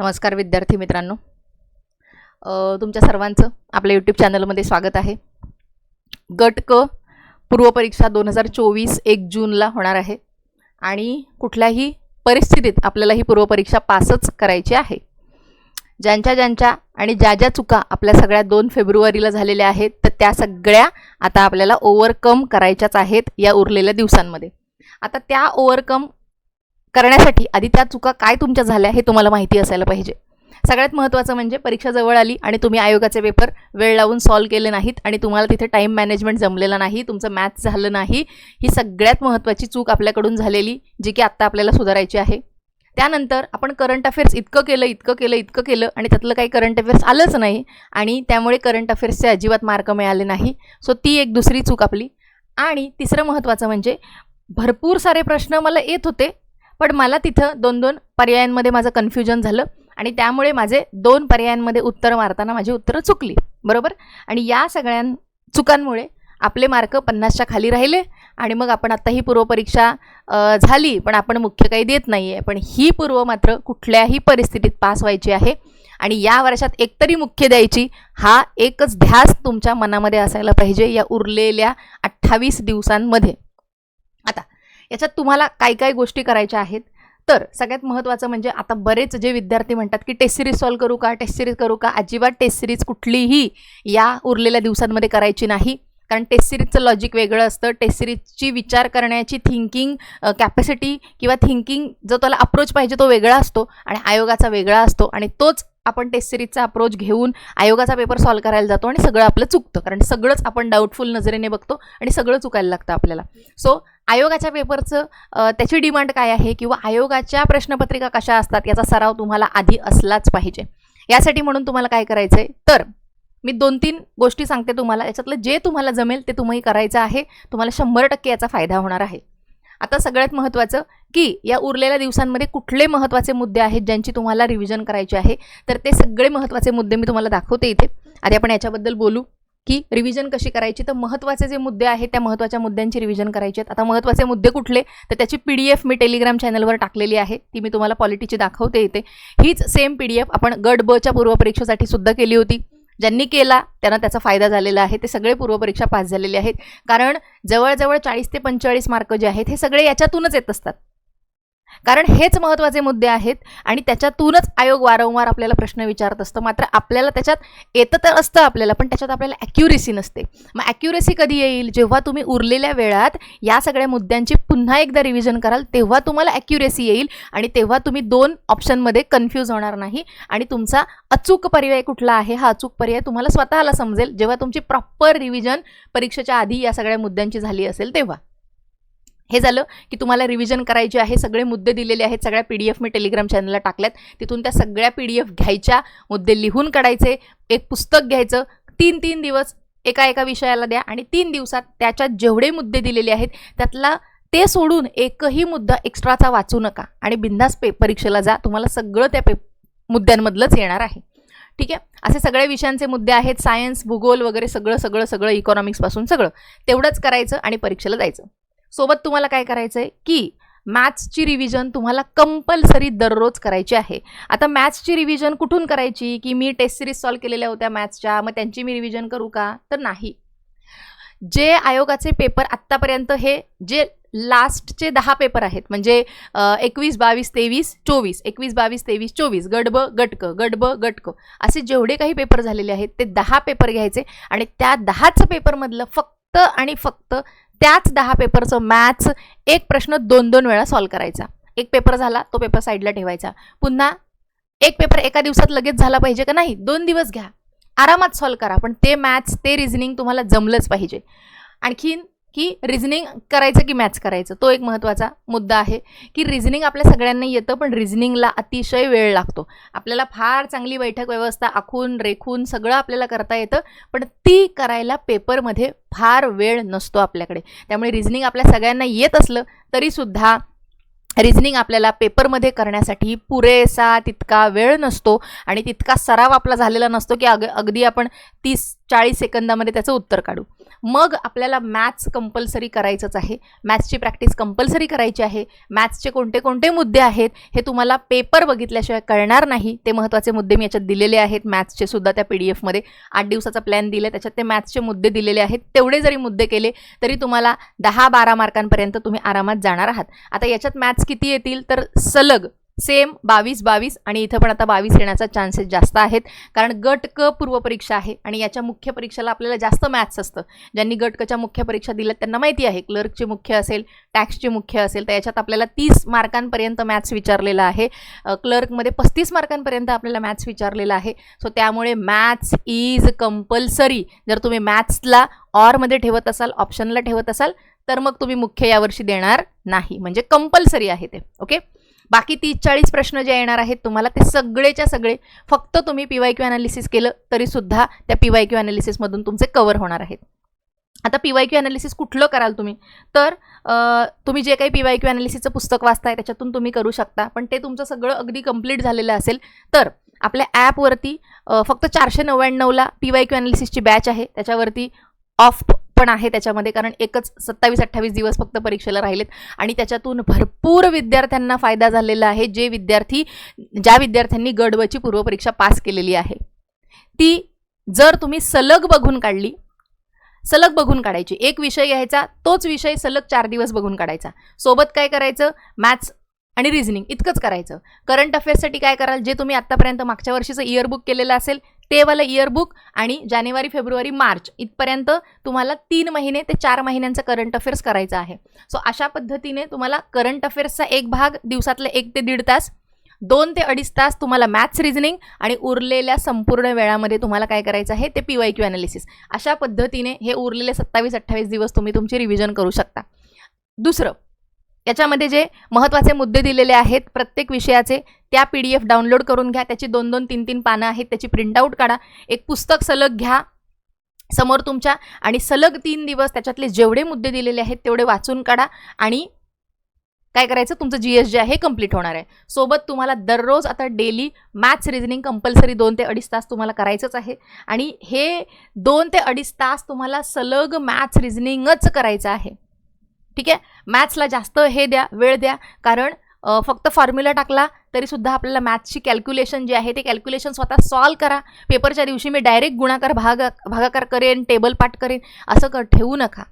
नमस्कार विद्यार्थी मित्रांनो. तुमच्या सर्वांचं आपल्या यूट्यूब चॅनलमध्ये स्वागत आहे. गट क पूर्वपरीक्षा दोन हजार चोवीस एक जूनला होणार आहे आणि कुठल्याही परिस्थितीत आपल्याला ही पूर्वपरीक्षा पासच करायची आहे. ज्यांच्या ज्यांच्या आणि ज्या ज्या चुका आपल्या सगळ्या दोन फेब्रुवारीला झालेल्या आहेत तर त्या सगळ्या आता आपल्याला ओव्हरकम करायच्याच आहेत या उरलेल्या दिवसांमध्ये. आता त्या ओव्हरकम करण्यासाठी आधी त्या चुका काय तुमच्या झाल्या हे तुम्हाला माहिती असायला पाहिजे. सगळ्यात महत्त्वाचं म्हणजे परीक्षा जवळ आली आणि तुम्ही आयोगाचे पेपर वेळ लावून सॉल्व केले नाहीत आणि तुम्हाला तिथे टाईम मॅनेजमेंट जमलेला नाही तुमचं मॅथ्स झालं नाही ही सगळ्यात महत्त्वाची चूक आपल्याकडून झालेली जी की आत्ता आपल्याला सुधारायची आहे. त्यानंतर आपण करंट अफेअर्स इतकं केलं इतकं केलं इतकं केलं आणि त्यातलं काही करंट अफेअर्स आलंच नाही आणि त्यामुळे करंट अफेअर्सचे अजिबात मार्क मिळाले नाही. सो ती एक दुसरी चूक आपली. आणि तिसरं महत्त्वाचं म्हणजे भरपूर सारे प्रश्न मला येत होते पण मला तिथं दोन दोन पर्यायांमध्ये माझं कन्फ्युजन झालं आणि त्यामुळे माझे दोन पर्यायांमध्ये उत्तर मारताना माझी उत्तरं चुकली बरोबर? आणि या सगळ्या चुकांमुळे आपले मार्क पन्नासच्या खाली राहिले आणि मग आपण आत्ता ही पूर्वपरीक्षा झाली पण आपण मुख्य काही देत नाही आहे पण ही पूर्व मात्र कुठल्याही परिस्थितीत पास व्हायची आहे आणि या वर्षात एकतरी मुख्य द्यायची हा एकच ध्यास तुमच्या मनामध्ये असायला पाहिजे या उरलेल्या अठ्ठावीस दिवसांमध्ये. याच्यात तुम्हाला काय काय गोष्टी करायच्या आहेत. तर सगळ्यात महत्त्वाचं म्हणजे आता बरेच जे विद्यार्थी म्हणतात की टेस्ट सिरीज सॉल्व करू का टेस्ट सिरीज करू का अजिबात टेस्ट सिरीज कुठलीही या उरलेल्या दिवसांमध्ये करायची नाही. कारण टेस्ट सिरीजचं लॉजिक वेगळं असतं. टेस्ट सिरीजची विचार करण्याची थिंकिंग कॅपॅसिटी किंवा थिंकिंग जो त्याला अप्रोच पाहिजे तो वेगळा असतो आणि आयोगाचा वेगळा असतो आणि तोच आपण टेस्ट सिरीजचा अप्रोच घेऊन आयोगाचा पेपर सॉल्व करायला जातो आणि सगळं आपलं चुकतं. कारण सगळंच आपण डाऊटफुल नजरेने बघतो आणि सगळं चुकायला लागतं आपल्याला. सो आयोगाच्या पेपरचं त्याची डिमांड काय आहे किंवा आयोगाच्या प्रश्नपत्रिका कशा असतात याचा सराव तुम्हाला आधी असलाच पाहिजे. यासाठी म्हणून तुम्हाला काय करायचं आहे तर मी दोन तीन गोष्टी सांगते तुम्हाला. याच्यातलं जे तुम्हाला जमेल ते तुम्ही करायचं आहे. तुम्हाला शंभर टक्के याचा फायदा होणार आहे. आता सगळ्यात महत्त्वाचं की या उरलेल्या दिवसांमध्ये कुठले महत्त्वाचे मुद्दे आहेत ज्यांची तुम्हाला रिव्हिजन करायची आहे? तर ते सगळे महत्त्वाचे मुद्दे मी तुम्हाला दाखवते इथे. आधी आपण याच्याबद्दल बोलू की रिव्हिजन कशी करायची? तर महत्त्वाचे जे मुद्दे आहेत त्या महत्त्वाच्या मुद्द्यांची रिव्हिजन करायची आहेत. आता महत्त्वाचे मुद्दे कुठले? तर त्याची पी डी एफ मी टेलिग्राम चॅनलवर टाकलेली आहे. ती मी तुम्हाला पॉलिटीची दाखवते इथे. हीच सेम पी डी एफ आपण गट बच्या पूर्वपरीक्षेसाठी सुद्धा केली होती. ज्यांनी केला त्यांना त्याचा फायदा झालेला आहे. ते सगळे पूर्वपरीक्षा पास झालेले आहेत. कारण जवळजवळ चाळीस ते पंचेचाळीस मार्क जे आहेत हे सगळे याच्यातूनच येत असतात. कारण हेच महत्त्वाचे मुद्दे आहेत आणि त्याच्यातूनच आयोग वारंवार आपल्याला प्रश्न विचारत असतं. मात्र आपल्याला त्याच्यात येतं तर असतं आपल्याला पण त्याच्यात आपल्याला ॲक्युरेसी नसते. मग ॲक्युरेसी कधी येईल? जेव्हा तुम्ही उरलेल्या वेळात या सगळ्या मुद्द्यांची पुन्हा एकदा रिव्हिजन कराल तेव्हा तुम्हाला ॲक्युरेसी येईल आणि तेव्हा तुम्ही दोन ऑप्शनमध्ये कन्फ्यूज होणार नाही आणि तुमचा अचूक पर्याय कुठला आहे हा अचूक पर्याय तुम्हाला स्वतःला समजेल. जेव्हा तुमची प्रॉपर रिव्हिजन परीक्षेच्या आधी या सगळ्या मुद्द्यांची झाली असेल तेव्हा. हे झालं की तुम्हाला रिव्हिजन करायचे आहे सगळे मुद्दे दिलेले आहेत सगळ्या पी डी एफ मी टेलिग्राम चॅनलला टाकल्यात. तिथून त्या सगळ्या पी डी एफ घ्यायच्या मुद्दे लिहून काढायचे एक पुस्तक घ्यायचं. तीन तीन दिवस एका एका विषयाला द्या आणि तीन दिवसात त्याच्यात जेवढे मुद्दे दिलेले आहेत त्यातला ते सोडून एकही मुद्दा एक्स्ट्राचा वाचू नका आणि बिंदास पे परीक्षेला जा. तुम्हाला सगळं त्या पे मुद्द्यांमधलंच येणार आहे. ठीक आहे? असे सगळ्या विषयांचे मुद्दे आहेत सायन्स भूगोल वगैरे सगळं सगळं सगळं इकॉनॉमिक्सपासून सगळं. तेवढंच करायचं आणि परीक्षेला जायचं. सोबत तुम्हाला काय करायचं आहे की मॅथ्सची रिव्हिजन तुम्हाला कंपल्सरी दररोज करायची आहे. आता मॅथ्सची रिव्हिजन कुठून करायची? की मी टेस्ट सिरीज सॉल्व केलेल्या होत्या मॅथ्सच्या मग त्यांची मी रिव्हिजन करू का? तर नाही. जे आयोगाचे पेपर आत्तापर्यंत हे जे लास्टचे दहा पेपर आहेत म्हणजे एकवीस बावीस तेवीस चोवीस एकवीस बावीस तेवीस चोवीस गडब गटक गडब गटक असे जेवढे काही पेपर झालेले आहेत ते दहा पेपर घ्यायचे आणि त्या दहाच पेपरमधलं फक्त आणि फक्त त्याच दहा पेपरचं मॅथ्स एक प्रश्न दोन दोन वेळा सॉल्व करायचा. एक पेपर झाला तो पेपर साईडला ठेवायचा. पुन्हा एक पेपर एका दिवसात लगेच झाला पाहिजे का नाही? दोन दिवस घ्या. आरामात सॉल्व करा पण ते मॅथ्स ते रिझनिंग तुम्हाला जमलंच पाहिजे. आणखीन की रिझनिंग करायचं की मॅथ्स करायचं. तो एक महत्त्वाचा मुद्दा आहे की रिझनिंग आपल्या सगळ्यांना येतं पण रिझनिंगला अतिशय वेळ लागतो. आपल्याला फार चांगली बैठक व्यवस्था आखून रेखून सगळं आपल्याला करता येतं पण ती करायला पेपरमध्ये फार वेळ नसतो आपल्याकडे. त्यामुळे रिझनिंग आपल्या सगळ्यांना येत असलं तरीसुद्धा रिझनिंग आपल्याला पेपरमध्ये करण्यासाठी पुरेसा तितका वेळ नसतो आणि तितका सराव आपला झालेला नसतो की अग अगदी आपण तीस चाळीस सेकंदामध्ये त्याचं उत्तर काढू. मग आपल्याला मॅथ्स कंपल्सरी करायचंच आहे. मॅथ्सची प्रॅक्टिस कंपल्सरी करायची आहे. मॅथ्सचे कोणते कोणते मुद्दे आहेत हे तुम्हाला पेपर बघितल्याशिवाय कळणार नाही. ते महत्त्वाचे मुद्दे मी याच्यात दिलेले आहेत. मॅथ्सचे सुद्धा त्या पी डी एफमध्ये आठ दिवसाचा प्लॅन दिला त्याच्यात ते मॅथ्सचे मुद्दे दिलेले आहेत. तेवढे जरी मुद्दे केले तरी तुम्हाला दहा बारा मार्कांपर्यंत तुम्ही आरामात जाणार आहात. आता याच्यात मॅथ्स किती येतील तर सलग सेम बावीस बावीस आणि इथं पण आता बावीस येण्याचा चान्सेस जास्त आहेत. कारण गट क पूर्वपरीक्षा आहे आणि याच्या मुख्य परीक्षेला आपल्याला जास्त मॅथ्स असतं. ज्यांनी गट कच्या मुख्य परीक्षा दिल्या त्यांना माहिती आहे. क्लर्कची मुख्य असेल टॅक्सची मुख्य असेल तर याच्यात आपल्याला तीस मार्कांपर्यंत मॅथ्स विचारलेलं आहे. क्लर्कमध्ये पस्तीस मार्कांपर्यंत आपल्याला मॅथ्स विचारलेलं आहे. सो त्यामुळे मॅथ्स इज कंपल्सरी जर तुम्ही मॅथ्सला ऑरमध्ये ठेवत असाल ऑप्शनला ठेवत असाल तर मग तुम्ही मुख्य यावर्षी देणार नाही. म्हणजे कंपल्सरी आहे ते. ओके बाकी तीस चाळीस प्रश्न जे येणार आहेत तुम्हाला ते सगळेच्या सगळे फक्त तुम्ही पी वाय क्यू अनालिसिस केलं तरीसुद्धा त्या पी वाय क्यू अनालिसिसमधून तुमचे कवर होणार आहेत. आता पी वाय क्यू अनालिसिस कुठलं कराल तुम्ही? तर तुम्ही जे काही पी वाय क्यू अनालिसिसचं पुस्तक वाचताय त्याच्यातून तुम्ही करू शकता पण ते तुमचं सगळं अगदी कंप्लीट झालेलं असेल तर आपल्या ॲपवरती फक्त चारशे नव्याण्णवला पी वाय क्यू अनालिसिसची बॅच आहे त्याच्यावरती ऑफ पण आहे त्याच्यामध्ये कारण एकच सत्तावीस अठ्ठावीस दिवस फक्त परीक्षेला राहिलेत आणि त्याच्यातून भरपूर विद्यार्थ्यांना फायदा झालेला आहे जे विद्यार्थी ज्या विद्यार्थ्यांनी गडवची पूर्वपरीक्षा पास केलेली आहे. ती जर तुम्ही सलग बघून काढली सलग बघून काढायची. एक विषय घ्यायचा तोच विषय सलग चार दिवस बघून काढायचा. सोबत काय करायचं? मॅथ्स आणि रिझनिंग इतकंच करायचं. करंट अफेअर्ससाठी काय कराल? जे तुम्ही आत्तापर्यंत मागच्या वर्षीचं इयरबुक केलेलं असेल ते वाला इयरबुक आणि जानेवारी फेब्रुवारी मार्च इथपर्यंत तुम्हाला तीन महिने ते चार महिन्यांचं करंट अफेअर्स करायचं आहे. सो अशा पद्धतीने तुम्हाला करंट अफेअर्सचा एक भाग दिवसातले एक ते दीड तास दोन ते अडीच तास तुम्हाला मॅथ्स रिझनिंग आणि उरलेल्या संपूर्ण वेळामध्ये तुम्हाला काय करायचं आहे ते पी वाय क्यू अनालिसिस अशा पद्धतीने हे उरलेले सत्तावीस अठ्ठावीस दिवस तुम्ही तुमची रिव्हिजन करू शकता. दुसरं याच्यामध्ये जे महत्त्वाचे मुद्दे दिलेले आहेत प्रत्येक विषयाचे त्या पी डी एफ डाउनलोड करून घ्या त्याची दोन दोन तीन तीन पानं आहेत त्याची प्रिंटआउट काढा एक पुस्तक सलग घ्या समोर तुमच्या आणि सलग तीन दिवस त्याच्यातले जेवढे मुद्दे दिलेले आहेत तेवढे वाचून काढा आणि काय करायचं तुमचं जी एस जे आहे कंप्लीट होणार आहे. सोबत तुम्हाला दररोज आता डेली मॅथ्स रिजनिंग कंपल्सरी दोन ते अडीच तास तुम्हाला करायचंच आहे आणि हे दोन ते अडीच तास तुम्हाला सलग मॅथ्स रिजनिंगच करायचं आहे. ठीक आहे? मॅथ्सला जास्त हे द्या वेळ द्या. कारण फक्त फॉर्म्युला टाकला तरीसुद्धा आपल्याला मॅथ्सची कॅल्क्युलेशन जे आहे ते कॅल्क्युलेशन स्वतः सॉल्व करा. पेपरच्या दिवशी मी डायरेक्ट गुणाकार भाग भागाकार करेन टेबल पाठ करेन. असं कर ठेवू नका.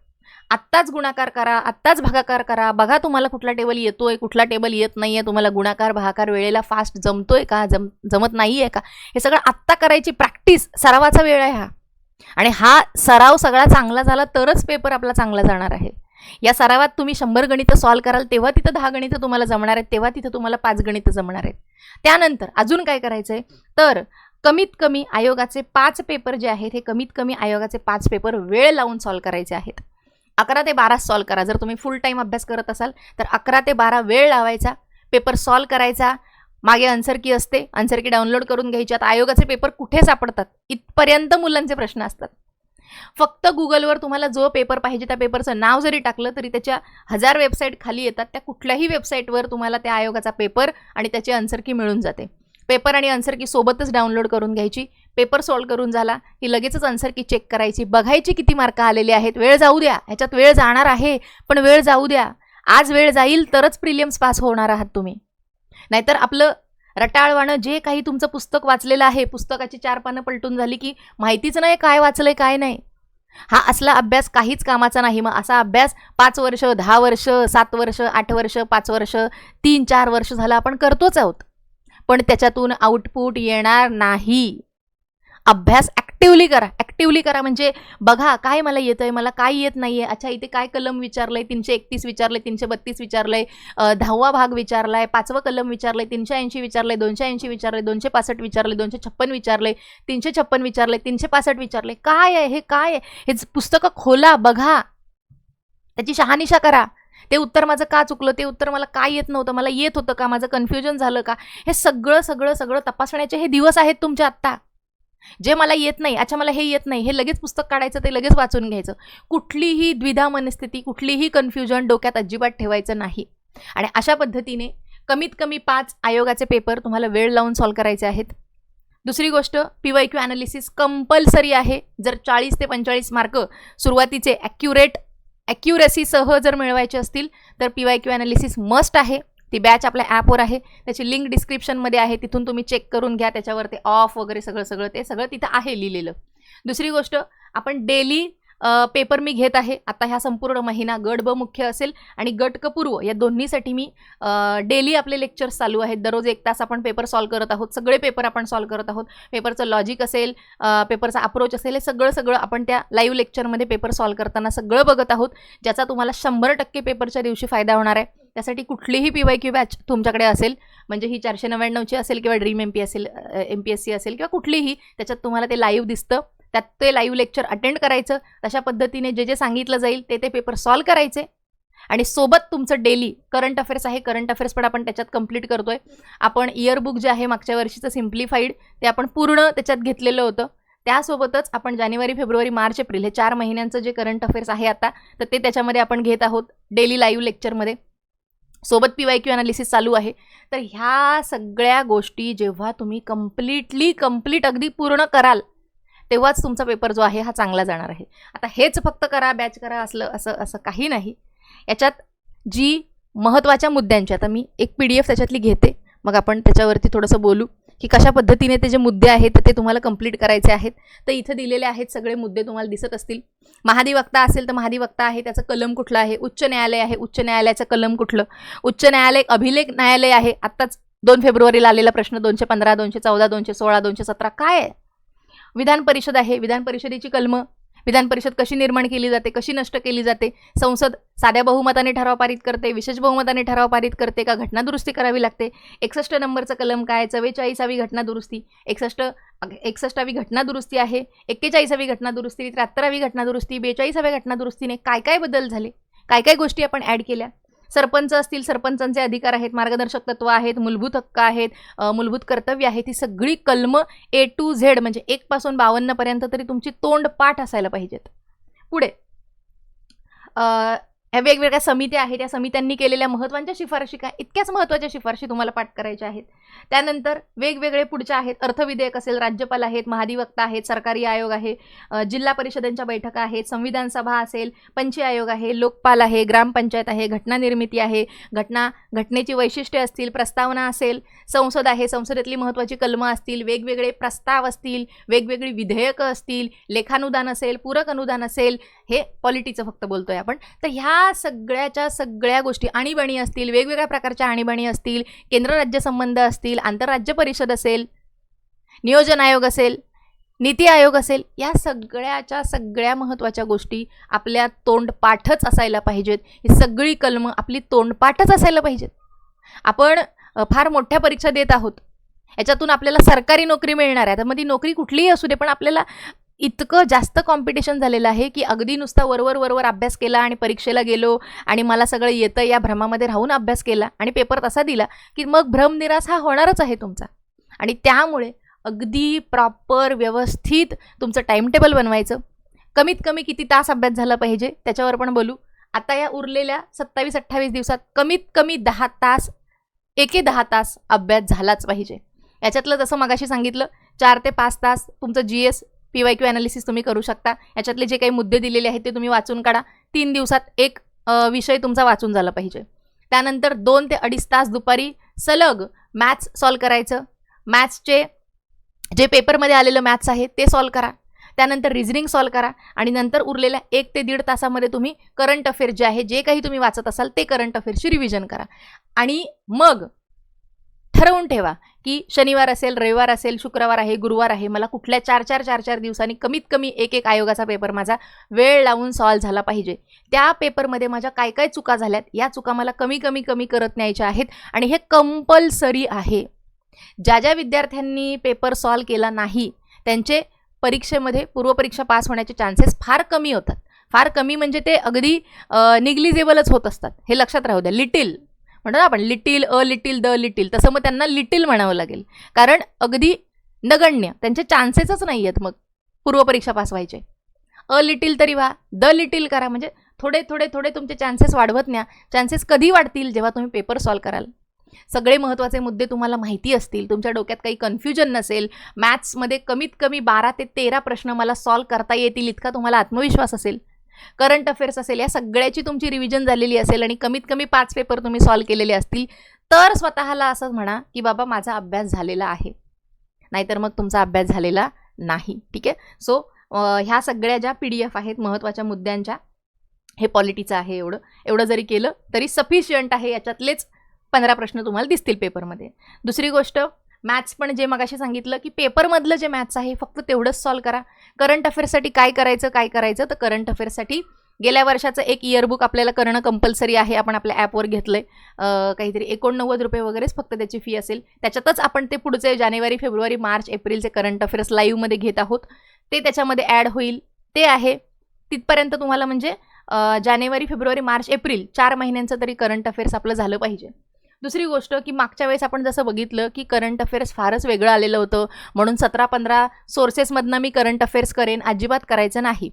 आत्ताच गुणाकार करा आत्ताच भागाकार करा. बघा तुम्हाला कुठला टेबल येतोय कुठला टेबल येत नाही आहे तुम्हाला गुणाकार भागाकार वेळेला फास्ट जमतोय का? जम जमत नाही आहे का? हे सगळं आत्ता करायची प्रॅक्टिस सरावाचा वेळ आहे हा. आणि हा सराव सगळा चांगला झाला तरच पेपर आपला चांगला जाणार आहे. या सरावात तुम्ही शंभर गणितं सॉल्व कराल तेव्हा तिथं दहा गणितं तुम्हाला जमणार आहेत तेव्हा तिथं तुम्हाला पाच गणितं जमणार आहेत. त्यानंतर अजून काय करायचं आहे तर कमीत कमी आयोगाचे पाच पेपर जे आहेत हे कमीत कमी आयोगाचे पाच पेपर वेळ लावून सॉल्व करायचे आहेत. अकरा ते बारा सॉल्व करा. जर तुम्ही फुल टाईम अभ्यास करत असाल तर अकरा ते बारा वेळ लावायचा पेपर सॉल्व करायचा मागे आन्सर की असते आन्सर की डाउनलोड करून घ्यायची. आता आयोगाचे पेपर कुठे सापडतात? इथपर्यंत मुलांचे प्रश्न असतात. फक्त गुगलवर तुम्हाला जो पेपर पाहिजे त्या पेपरचं नाव जरी टाकलं तरी त्याच्या हजार वेबसाईट खाली येतात. त्या कुठल्याही वेबसाईटवर तुम्हाला त्या आयोगाचा पेपर आणि त्याची आन्सर की मिळून जाते. पेपर आणि आन्सर की सोबतच डाउनलोड करून घ्यायची. पेपर सॉल्व करून झाला की लगेचच आन्सर की चेक करायची. बघायची किती मार्क आलेले आहेत. वेळ जाऊ द्या. ह्याच्यात वेळ जाणार आहे. पण वेळ जाऊ द्या. आज वेळ जाईल तरच प्रिलियम्स पास होणार आहात तुम्ही. नाहीतर आपलं रटाळवाणं जे काही तुमचं पुस्तक वाचलेलं आहे पुस्तकाची चार पानं पलटून झाली की माहितीच नाही काय वाचलंय काय नाही. हा असला अभ्यास काहीच कामाचा नाही. मग असा अभ्यास पाच वर्ष दहा वर्ष सात वर्ष आठ वर्ष पाच वर्ष तीन चार वर्ष झालं आपण करतोच आहोत. पण त्याच्यातून आउटपुट येणार नाही. अभ्यास ॲक्टिवली करा ॲक्टिवली करा. म्हणजे बघा काय मला येतं आहे मला काय येत नाही आहे अच्छा इथे काय कलम विचारलं आहे तीनशे एकतीस विचारलं आहे तीनशे बत्तीस विचारलं आहे दहावा भाग विचारला आहे पाचवं कलम विचारलं आहे तीनशे ऐंशी विचारलं आहे दोनशे ऐंशी विचारलं आहे दोनशे पासष्ट विचारले दोनशे छप्पन विचारले तीनशे छप्पन विचारले तीनशे पासष्ट विचारले काय आहे हे? काय आहे? हे पुस्तकं खोला बघा. त्याची शहानिशा करा. ते उत्तर माझं का चुकलं? ते उत्तर मला काय येत नव्हतं? मला येत होतं का? माझं कन्फ्युजन झालं का? हे सगळं सगळं सगळं तपासण्याचे हे दिवस आहेत तुमच्या आत्ता. जे मला येत नाही अच्छा मला हे येत नाही हे लगेच पुस्तक काढायचं ते लगेच वाचून घ्यायचं. कुठलीही द्विधा मनस्थिती कुठलीही कन्फ्युजन डोक्यात अजिबात ठेवायचं नाही. आणि अशा पद्धतीने कमीत कमी पाच आयोगाचे पेपर तुम्हाला वेळ लावून सॉल्व करायचे आहेत. दुसरी गोष्ट P Y Q analysis compulsory आहे. जर चाळीस ते पंचेचाळीस मार्क सुरुवातीचे ॲक्युरेट ॲक्युरेसीसह जर मिळवायचे असतील तर P Y Q analysis must आहे. ती बॅच आपल्या ॲपवर आहे. त्याची लिंक डिस्क्रिप्शनमध्ये आहे. तिथून तुम्ही चेक करून घ्या. त्याच्यावर ते ऑफ वगैरे सगळं सगळं ते सगळं तिथं आहे लिहिलेलं. दुसरी गोष्ट आपण डेली पेपर मी घेत आहे. आता ह्या संपूर्ण महिना गट ब मुख्य असेल आणि गट क पूर्व या दोन्हीसाठी मी डेली आपले लेक्चर्स चालू आहेत. दररोज एक तास आपण पेपर सॉल्व करत आहोत. सगळे पेपर आपण सॉल्व करत आहोत. पेपरचं लॉजिक असेल पेपरचा अप्रोच असेल हे सगळं सगळं आपण त्या लाईव्ह लेक्चरमध्ये पेपर सॉल्व करताना सगळं बघत आहोत. ज्याचा तुम्हाला शंभर टक्के पेपरच्या दिवशी फायदा होणार आहे. त्यासाठी कुठलीही पी वाय क्यू बॅच तुमच्याकडे असेल म्हणजे ही चारशे नव्याण्णवची असेल किंवा ड्रीम एम पी असेल एम पी एस सी असेल किंवा कुठलीही त्याच्यात तुम्हाला ते लाईव्ह दिसतं. त्यात ते लाईव्ह लेक्चर अटेंड करायचं. तशा पद्धतीने जे जे सांगितलं जाईल ते ते पेपर सॉल्व करायचे. आणि सोबत तुमचं डेली करंट अफेअर्स आहे. करंट अफेअर्स पण आपण त्याच्यात कंप्लीट करतोय. आपण इयरबुक जे आहे मागच्या वर्षीचं सिम्प्लिफाईड ते आपण पूर्ण त्याच्यात घेतलेलं होतं. त्यासोबतच आपण जानेवारी फेब्रुवारी मार्च एप्रिल हे चार महिन्यांचं जे करंट अफेअर्स आहे आता तर ते त्याच्यामध्ये आपण घेत आहोत डेली लाईव्ह लेक्चरमध्ये सोबत पी वाय क्यू अनालिसिस चालू आहे. तर ह्या सगळ्या गोष्टी जेव्हा तुम्ही कम्प्लिटली कंप्लीट अगदी पूर्ण कराल तेव्हाच तुमचा पेपर जो आहे हा चांगला जाणार आहे. आता हेच फक्त करा बॅच करा असलं असं असं काही नाही. याच्यात जी महत्त्वाच्या मुद्द्यांची आता मी एक पी डी एफ त्याच्यातली घेते. मग आपण त्याच्यावरती थोडंसं बोलू की कशा पद्धतीने ते जे मुद्दे आहेत ते तुम्हाला कंप्लीट करायचे आहेत. तर इथं दिलेले आहेत सगळे मुद्दे तुम्हाला दिसत असतील. महाधिवक्ता असेल तर महाधिवक्ता आहे त्याचं कलम कुठलं आहे? उच्च न्यायालय आहे उच्च न्यायालयाचं कलम कुठलं? उच्च न्यायालय अभिलेख न्यायालय आहे. आत्ताच दोन फेब्रुवारीला आलेला प्रश्न दोनशे पंधरा दोनशे चौदा दोनशे सोळा दोनशे सतरा काय आहे? विधान परिषद आहे. विधान परिषदेची कलमं विधान परिषद कशी निर्माण केली जाते कशी नष्ट केली जाते संसद साध्या बहुमताने ठराव पारित करते विशेष बहुमताने ठराव पारित करते का घटनादुरुस्ती करावी लागते? एकसष्ट नंबरचं कलम काय? चव्वेचाळीसावी घटनादुरुस्ती एकसष्ट एकसष्टावी घटनादुरुस्ती आहे. एक्केचाळीसावी घटनादुरुस्ती त्र्याहत्तरावी घटनादुरुस्ती बेचाळीसाव्या घटनादुरुस्तीने काय काय बदल झाले? काय काय गोष्टी आपण ॲड केल्या? सरपंच असतील सरपंचांचे अधिकार आहेत मार्गदर्शक तत्व आहेत मूलभूत हक्क आहेत मूलभूत कर्तव्य आहेत ही सगळी कलम ए टू झेड म्हणजे एकपासून बावन्नपर्यंत तरी तुमची तोंड पाठ असायला पाहिजेत. पुढे. ह्या वेगवेगळ्या समित्या आहेत या समित्यांनी केलेल्या महत्त्वाच्या शिफारशी काय? इतक्याच महत्त्वाच्या शिफारशी तुम्हाला पाठ करायच्या आहेत. त्यानंतर वेगवेगळे पुढच्या आहेत अर्थविधेयक असेल राज्यपाल आहेत महाधिवक्ता आहेत सरकारी आयोग आहे जिल्हा परिषदांच्या बैठका आहेत संविधान सभा असेल पंची आयोग आहे लोकपाल आहे ग्रामपंचायत आहे घटना निर्मिती आहे घटना घटनेची वैशिष्ट्ये असतील प्रस्तावना असेल संसद आहे संसदेतली महत्त्वाची कलमं असतील वेगवेगळे प्रस्ताव असतील वेगवेगळी विधेयकं असतील लेखानुदान असेल पूरक अनुदान असेल हे पॉलिटीचं फक्त बोलतोय आपण. तर ह्या सगळ्याच्या सगळ्या गोष्टी आणीबाणी असतील वेगवेगळ्या प्रकारच्या आणीबाणी असतील केंद्र राज्य संबंध असतील आंतरराज्य परिषद असेल नियोजन आयोग असेल नीती आयोग असेल या सगळ्याच्या सगळ्या महत्त्वाच्या गोष्टी आपल्या तोंडपाठच असायला पाहिजेत. ही सगळी कलमं आपली तोंडपाठच असायला पाहिजेत. आपण फार मोठ्या परीक्षा देत आहोत. याच्यातून आपल्याला सरकारी नोकरी मिळणार आहे. तर मग ती नोकरी कुठलीही असू दे पण आपल्याला इतकं जास्त कॉम्पिटिशन झालेलं आहे की अगदी नुसता वरवर वरवर अभ्यास केला आणि परीक्षेला गेलो आणि मला सगळं येतं या भ्रमामध्ये राहून अभ्यास केला आणि पेपर तसा दिला की मग भ्रमनिरास हा होणारच आहे तुमचा. आणि त्यामुळे अगदी प्रॉपर व्यवस्थित तुमचं टाईमटेबल बनवायचं. कमीत कमी किती तास अभ्यास झाला पाहिजे त्याच्यावर पण बोलू. आता या उरलेल्या सत्तावीस अठ्ठावीस दिवसात कमीत कमी दहा तास एके दहा तास अभ्यास झालाच पाहिजे. याच्यातलं जसं मगाशी सांगितलं चार ते पाच तास तुमचं G S P Y Q analysis तुम्ही करू शकता. याच्यातले जे काही मुद्दे दिलेले आहेत ते तुम्ही वाचून काढा. तीन दिवसात एक विषय तुमचा वाचून झाला पाहिजे. त्यानंतर दोन ते अडीच तास दुपारी सलग मॅथ्स सॉल्व करायचं. मॅथ्सचे जे पेपरमध्ये आलेलं मॅथ्स आहे ते सॉल्व करा. त्यानंतर रिझनिंग सॉल्व करा. आणि नंतर उरलेल्या एक ते दीड तासामध्ये तुम्ही करंट अफेअर जे आहे जे काही तुम्ही वाचत असाल ते करंट अफेअर्सची रिव्हिजन करा. आणि मग ठरवून ठेवा की शनिवार असेल रविवार असेल शुक्रवार आहे गुरुवार आहे मला कुठल्या चार चार चार चार दिवसांनी कमीत कमी एक एक आयोगाचा पेपर माझा वेळ लावून सॉल्व झाला पाहिजे. त्या पेपरमध्ये माझ्या काय काय चुका झाल्यात या चुका मला कमी कमी कमी करत न्यायच्या आहेत आणि हे कंपल्सरी आहे. ज्या ज्या विद्यार्थ्यांनी पेपर सॉल्व केला नाही त्यांचे परीक्षेमध्ये पूर्वपरीक्षा पास होण्याचे चान्सेस फार कमी होतात. फार कमी म्हणजे ते अगदी निग्लिजेबलच होत असतात. हे लक्षात राहू द्या. लिटिल म्हणतो ना आपण little a little the little. तसं मग त्यांना लिटिल म्हणावं लागेल. कारण अगदी नगण्य त्यांचे चान्सेसच नाही आहेत मग पूर्वपरीक्षा पास व्हायचे. अ लिटिल तरी व्हा द लिटिल करा म्हणजे थोडे थोडे थोडे तुमचे चान्सेस वाढवत न्या. चान्सेस कधी वाढतील जेव्हा तुम्ही पेपर सॉल्व कराल? सगळे महत्त्वाचे मुद्दे तुम्हाला माहिती असतील. तुमच्या डोक्यात काही कन्फ्युजन नसेल. मॅथ्समध्ये कमीत कमी बारा ते तेरा प्रश्न मला सॉल्व करता येतील इतका तुम्हाला आत्मविश्वास असेल. करंट अफेअर्स असेल या सगळ्याची तुमची रिव्हिजन झालेली असेल आणि कमीत कमी पाच पेपर तुम्ही सॉल्व केलेले असतील तर स्वतःला असं म्हणा की बाबा माझा अभ्यास झालेला आहे. नाहीतर मग तुमचा अभ्यास झालेला नाही. ठीक आहे? सो ह्या सगळ्या ज्या पी डी एफ आहेत महत्त्वाच्या मुद्द्यांच्या हे पॉलिटीचं आहे एवढं. एवढं जरी केलं तरी सफिशियंट आहे याच्यातलेच पंधरा प्रश्न तुम्हाला दिसतील पेपरमध्ये दुसरी गोष्ट मॅथ्स पण जे मगाशी सांगितलं की पेपरमधलं जे मॅथ्स आहे फक्त तेवढंच सॉल्व करा. करंट अफेअर्ससाठी काय करायचं काय करायचं? तर करंट अफेअर्ससाठी गेल्या वर्षाचं एक इयरबुक आपल्याला करणं कंपल्सरी आहे आपण आपल्या ॲपवर घेतलं आहे काहीतरी एकोणनव्वद रुपये वगैरेच फक्त त्याची फी असेल. त्याच्यातच आपण ते पुढचे जानेवारी फेब्रुवारी मार्च एप्रिलचे करंट अफेअर्स लाईव्हमध्ये घेत आहोत. ते त्याच्यामध्ये ॲड होईल. ते आहे. तिथपर्यंत तुम्हाला म्हणजे जानेवारी फेब्रुवारी मार्च एप्रिल चार महिन्यांचं तरी करंट अफेअर्स आपलं झालं पाहिजे. दुसरी गोष्ट की मागच्या वेळेस आपण जसं बघितलं की करंट अफेअर्स फारच वेगळं आलेलं होतं. म्हणून सतरा पंधरा सोर्सेसमधनं मी करंट अफेअर्स करेन अजिबात करायचं नाही.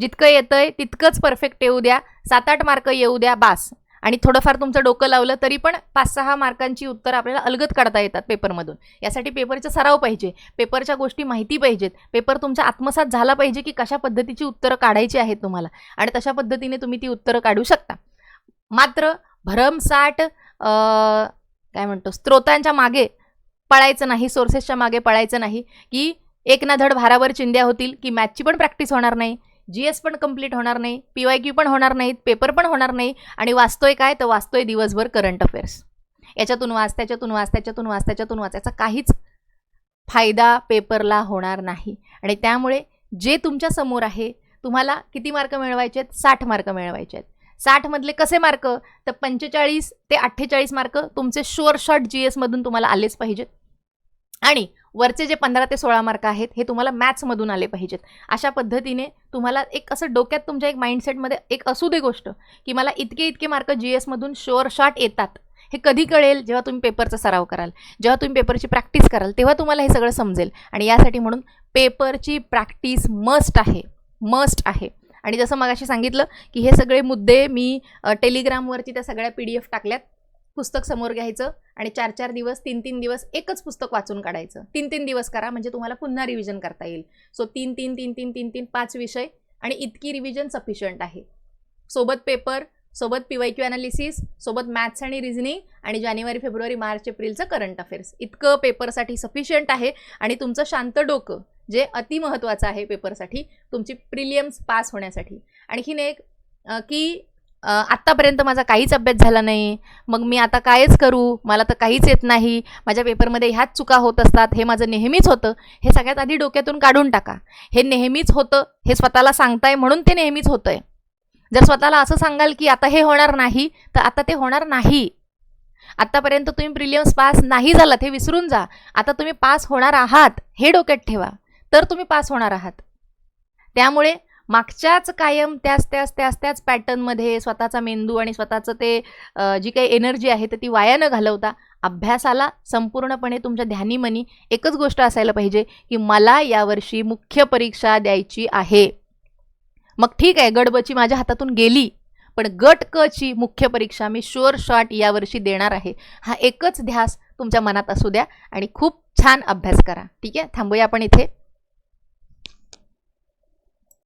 जितकं येतं आहे तितकंच परफेक्ट येऊ द्या. सात आठ मार्क येऊ द्या बास. आणि थोडंफार तुमचं डोकं लावलं तरी पण पाच सहा मार्कांची उत्तरं आपल्याला अलगत काढता येतात पेपरमधून यासाठी पेपरचा सराव पाहिजे. पेपरच्या गोष्टी माहिती पाहिजेत. पेपर तुमचा आत्मसात झाला पाहिजे की कशा पद्धतीची उत्तरं काढायची आहेत तुम्हाला. आणि तशा पद्धतीने तुम्ही ती उत्तरं काढू शकता. मात्र भरमसाठ काय म्हणतो स्त्रोतांच्या मागे पळायचं नाही सोर्सेसच्या मागे पळायचं नाही की एक ना धड भारावर चिंध्या होतील की मॅथची पण प्रॅक्टिस होणार नाही जी एस पण कंप्लीट होणार नाही पी वाय क्यू पण होणार नाहीत पेपर पण होणार नाही आणि वाचतोय काय तर वाचतोय दिवसभर करंट अफेअर्स. याच्यातून वाच त्याच्यातून वाच त्याच्यातून वाच त्याच्यातून वाच याचा काहीच फायदा पेपरला होणार नाही. आणि त्यामुळे जे तुमच्यासमोर आहे तुम्हाला किती मार्क मिळवायचे आहेत? साठ मार्क मिळवायचे आहेत. साठमधले कसे मार्क? तर पंचेचाळीस ते अठ्ठेचाळीस मार्क तुमचे शुअर शॉर्ट जी एसमधून तुम्हाला आलेच पाहिजेत. आणि वरचे जे पंधरा ते सोळा मार्क आहेत हे तुम्हाला मॅथ्समधून आले पाहिजेत. अशा पद्धतीने तुम्हाला एक असं डोक्यात तुमच्या एक माइंडसेटमध्ये एक असू दे गोष्ट की मला इतके इतके मार्क जी एसमधून शुअर शॉर्ट येतात. हे कधी कळेल? जेव्हा तुम्ही पेपरचा सराव कराल. जेव्हा तुम्ही पेपरची प्रॅक्टिस कराल तेव्हा तुम्हाला हे सगळं समजेल. आणि यासाठी म्हणून पेपरची प्रॅक्टिस मस्ट आहे. मस्ट आहे. आणि जसं मगाशी सांगितलं की हे सगळे मुद्दे मी टेलिग्रामवरती त्या सगळ्या पी डी एफ टाकल्यात. पुस्तक समोर घ्यायचं आणि चार चार दिवस तीन तीन दिवस एकच पुस्तक वाचून काढायचं. तीन तीन दिवस करा म्हणजे तुम्हाला पुन्हा रिव्हिजन करता येईल. सो तीन तीन तीन तीन तीन तीन पाच विषय आणि इतकी रिव्हिजन सफिशियंट आहे. सोबत पेपर सोबत पी वाय क्यू अनालिसिस सोबत मॅथ्स आणि रिझनिंग आणि जानेवारी फेब्रुवारी मार्च एप्रिलचं करंट अफेअर्स इतकं पेपरसाठी सफिशियंट आहे आणि तुमचं शांत डोकं जे अतिमहत्त्वाचं आहे पेपरसाठी तुमची प्रिलियम्स पास होण्यासाठी. आणखीन एक की आत्तापर्यंत माझा काहीच अभ्यास झाला नाही मग मी आता कायच करू? मला तर काहीच येत नाही. माझ्या पेपरमध्ये ह्याच चुका होत असतात हे माझं नेहमीच होतं. हे सगळ्यात आधी डोक्यातून काढून टाका. हे नेहमीच होतं हे स्वतःला सांगताय म्हणून ते नेहमीच होतं आहे जर स्वतःला असं सांगाल की आता हे होणार नाही तर आता ते होणार नाही. आत्तापर्यंत तुम्ही प्रिलियम्स पास नाही झालात हे विसरून जा. आता तुम्ही पास होणार आहात हे डोक्यात ठेवा. तर तुम्ही पास होणार आहात. त्यामुळे मागच्याच कायम त्याच त्याच त्याच त्याच पॅटर्नमध्ये स्वतःचा मेंदू आणि स्वतःचं ते जी काही एनर्जी आहे तर ती वाया न घालवता अभ्यासाला संपूर्णपणे तुमच्या ध्यानीमनी एकच गोष्ट असायला पाहिजे की मला यावर्षी मुख्य परीक्षा द्यायची आहे. मग ठीक आहे गडबची माझ्या हातातून गेली पण गट क ची मुख्य परीक्षा मी शुअर शॉट यावर्षी देणार आहे. हा एकच ध्यास तुमच्या मनात असू द्या आणि खूप छान अभ्यास करा. ठीक आहे? थांबूया आपण इथे.